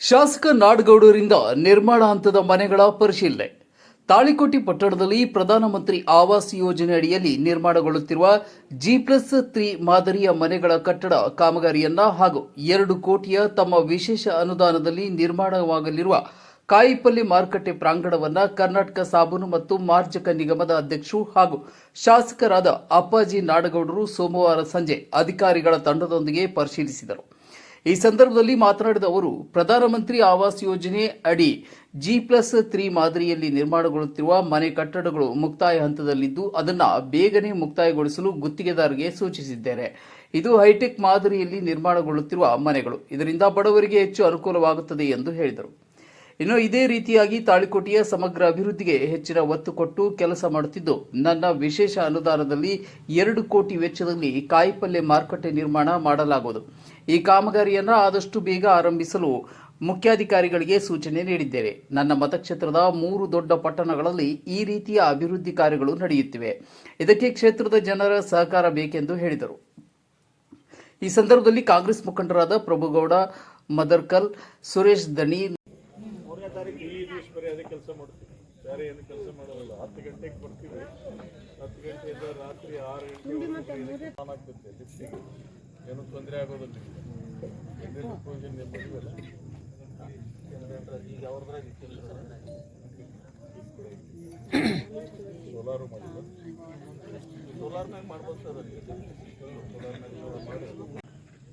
ಶಾಸಕ ನಾಡಗೌಡರಿಂದ ನಿರ್ಮಾಣ ಹಂತದ ಮನೆಗಳ ಪರಿಶೀಲನೆ. ತಾಳಿಕೋಟಿ ಪಟ್ಟಣದಲ್ಲಿ ಪ್ರಧಾನಮಂತ್ರಿ ಆವಾಸ್ ಯೋಜನೆ ಅಡಿಯಲ್ಲಿ ನಿರ್ಮಾಣಗೊಳ್ಳುತ್ತಿರುವ ಜಿ ಪ್ಲಸ್ ತ್ರೀ ಮಾದರಿಯ ಮನೆಗಳ ಕಟ್ಟಡ ಕಾಮಗಾರಿಯನ್ನ ಹಾಗೂ ಎರಡು ಕೋಟಿಯ ತಮ್ಮ ವಿಶೇಷ ಅನುದಾನದಲ್ಲಿ ನಿರ್ಮಾಣವಾಗಲಿರುವ ಕಾಯಿಪಲ್ಲಿ ಮಾರುಕಟ್ಟೆ ಪ್ರಾಂಗಣವನ್ನು ಕರ್ನಾಟಕ ಸಾಬೂನು ಮತ್ತು ಮಾರ್ಜಕ ನಿಗಮದ ಅಧ್ಯಕ್ಷರು ಹಾಗೂ ಶಾಸಕರಾದ ಅಪ್ಪಾಜಿ ನಾಡಗೌಡರು ಸೋಮವಾರ ಸಂಜೆ ಅಧಿಕಾರಿಗಳ ತಂಡದೊಂದಿಗೆ ಪರಿಶೀಲಿಸಿದರು. ಈ ಸಂದರ್ಭದಲ್ಲಿ ಮಾತನಾಡಿದ ಅವರು, ಪ್ರಧಾನಮಂತ್ರಿ ಆವಾಸ್ ಯೋಜನೆ ಅಡಿ ಜಿ ಪ್ಲಸ್ ತ್ರೀ ಮಾದರಿಯಲ್ಲಿ ನಿರ್ಮಾಣಗೊಳ್ಳುತ್ತಿರುವ ಮನೆ ಕಟ್ಟಡಗಳು ಮುಕ್ತಾಯ ಹಂತದಲ್ಲಿದ್ದು, ಅದನ್ನು ಬೇಗನೆ ಮುಕ್ತಾಯಗೊಳಿಸಲು ಗುತ್ತಿಗೆದಾರರಿಗೆ ಸೂಚಿಸಿದ್ದಾರೆ ಇದು ಹೈಟೆಕ್ ಮಾದರಿಯಲ್ಲಿ ನಿರ್ಮಾಣಗೊಳ್ಳುತ್ತಿರುವ ಮನೆಗಳು. ಇದರಿಂದ ಬಡವರಿಗೆ ಹೆಚ್ಚು ಅನುಕೂಲವಾಗುತ್ತದೆ ಎಂದು ಹೇಳಿದರು. ಇನ್ನು ಇದೇ ರೀತಿಯಾಗಿ ತಾಳಿಕೋಟೆಯ ಸಮಗ್ರ ಅಭಿವೃದ್ಧಿಗೆ ಹೆಚ್ಚಿನ ಒತ್ತು ಕೊಟ್ಟು ಕೆಲಸ ಮಾಡುತ್ತಿದ್ದು, ನನ್ನ ವಿಶೇಷ ಅನುದಾನದಲ್ಲಿ ಎರಡು ಕೋಟಿ ವೆಚ್ಚದಲ್ಲಿ ಕಾಯಿಪಲ್ಲೆ ಮಾರುಕಟ್ಟೆ ನಿರ್ಮಾಣ ಮಾಡಲಾಗುವುದು. ಈ ಕಾಮಗಾರಿಯನ್ನು ಆದಷ್ಟು ಬೇಗ ಆರಂಭಿಸಲು ಮುಖ್ಯಾಧಿಕಾರಿಗಳಿಗೆ ಸೂಚನೆ ನೀಡಿದ್ದೇನೆ ನನ್ನ ಮತಕ್ಷೇತ್ರದ ಮೂರು ದೊಡ್ಡ ಪಟ್ಟಣಗಳಲ್ಲಿ ಈ ರೀತಿಯ ಅಭಿವೃದ್ಧಿ ಕಾರ್ಯಗಳು ನಡೆಯುತ್ತಿವೆ. ಇದಕ್ಕೆ ಕ್ಷೇತ್ರದ ಜನರ ಸಹಕಾರ ಬೇಕೆಂದು ಹೇಳಿದರು. ಈ ಸಂದರ್ಭದಲ್ಲಿ ಕಾಂಗ್ರೆಸ್ ಮುಖಂಡರಾದ ಪ್ರಭುಗೌಡ, ಮದರ್ಕಲ್, ಸುರೇಶ್, ದಣಿ ಬರೀ ಅದೇ ಕೆಲಸ ಮಾಡ್ತೀವಿ. ಬೇರೆ ಏನು ಕೆಲಸ ಮಾಡೋದಿಲ್ಲ. ಹತ್ತು ಗಂಟೆಗೆ ಬರ್ತೀವಿ. ಹತ್ತು ಗಂಟೆಯಿಂದ ರಾತ್ರಿ ಆರು ಗಂಟೆ ಆನ್ ಆಗ್ತೈತೆ ಲಿಫ್ಟಿಗೆ ಏನು ತೊಂದರೆ ಆಗೋದಿಲ್ಲ ನಿಮಗೆ ಎಲ್ಲಿಂದ ಪೂಜೆ ನಿಮ್ಮ ಮದುವೆಲ್ಲ ಈಗ ಅವ್ರದ್ರಾಗ ಸೋಲಾರು ಮಾಡಿಲ್ಲ. ಸೋಲಾರ್ನಾಗ ಮಾಡ್ಬೋದು ಸರ್ ಅಲ್ಲಿ. ಸೋಲಾರ್ನಾಗ ಮಾಡಿ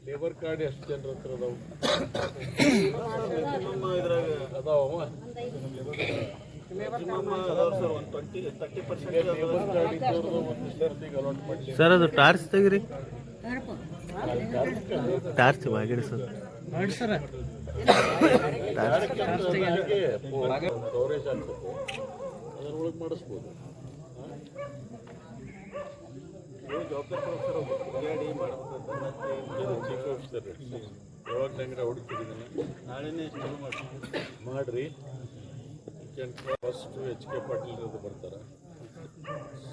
ಲೇಬರ್ ಕಾರ್ಡ್ ಎಷ್ಟು ಜನರ ಹತ್ರ ಅದಾವು? ಅದಾವ. ಸರ್ ಅದು ಟಾರ್ಚ್ ತೆಗಿರಿ. ಟಾರ್ಚ್ ಬಾಗಿಡಿ ಸರ್ ಕವರೇಜ್ ಆಗ್ತದೆ ಅದರೊಳಗೆ ಮಾಡಿಸ್ಬೋದು ಯಾವಾಗ ನಾಳೆನೇ ಶುರು ಮಾಡಿರಿ ಫಸ್ಟು ಎಚ್ ಕೆ ಪಾಟೀಲ್ ಅದು ಬರ್ತಾರೆ.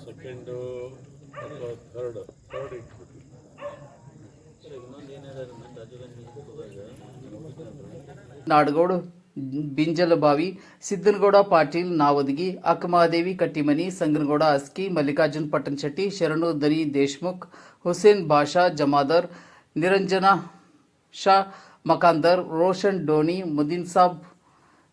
ಸೆಕೆಂಡು ಅಥವಾ ಥರ್ಡ್ ಥರ್ಡ್ ಇಟ್ಬಿಟ್ಟು ನಾಡಗೌಡ, ಬಿಂಜಲಬಾವಿ, ಸಿದ್ದನಗೌಡ ಪಾಟೀಲ್, ನಾವದಗಿ, ಅಕ್ಕಮಹಾದೇವಿ, ಕಟ್ಟಿಮನಿ, ಸಂಗನಗೌಡ, ಅಸ್ಕಿ, ಮಲ್ಲಿಕಾರ್ಜುನ್ ಪಟ್ಟಣಶೆಟ್ಟಿ, ಶರಣು ದರಿ ದೇಶ್ಮುಖ್, ಹುಸೇನ್ ಬಾಷಾ, ಜಮಾದರ್, ನಿರಂಜನ ಶಾ, ಮಕಾಂದರ್, ರೋಷನ್ ಡೋನಿ ಮುದಿನ್ ಸಾಬ್,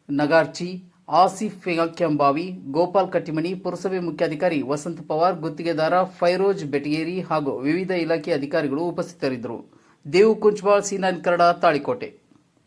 ನಗಾರ್ಚಿ ಆಸಿಫ್ ಕೆಂಬಾವಿ ಗೋಪಾಲ್ ಕಟ್ಟಿಮನಿ ಪುರಸಭೆ ಮುಖ್ಯಾಧಿಕಾರಿ ವಸಂತ್ ಪವಾರ್, ಗುತ್ತಿಗೆದಾರ ಫೈರೋಜ್ ಬೆಟಗೇರಿ ಹಾಗೂ ವಿವಿಧ ಇಲಾಖೆ ಅಧಿಕಾರಿಗಳು ಉಪಸ್ಥಿತರಿದ್ದರು. ದೇವು ಕುಂಚ್ಬಾಳ್ ಸೀನಾನ್ ಕನ್ನಡ, ತಾಳಿಕೋಟೆ.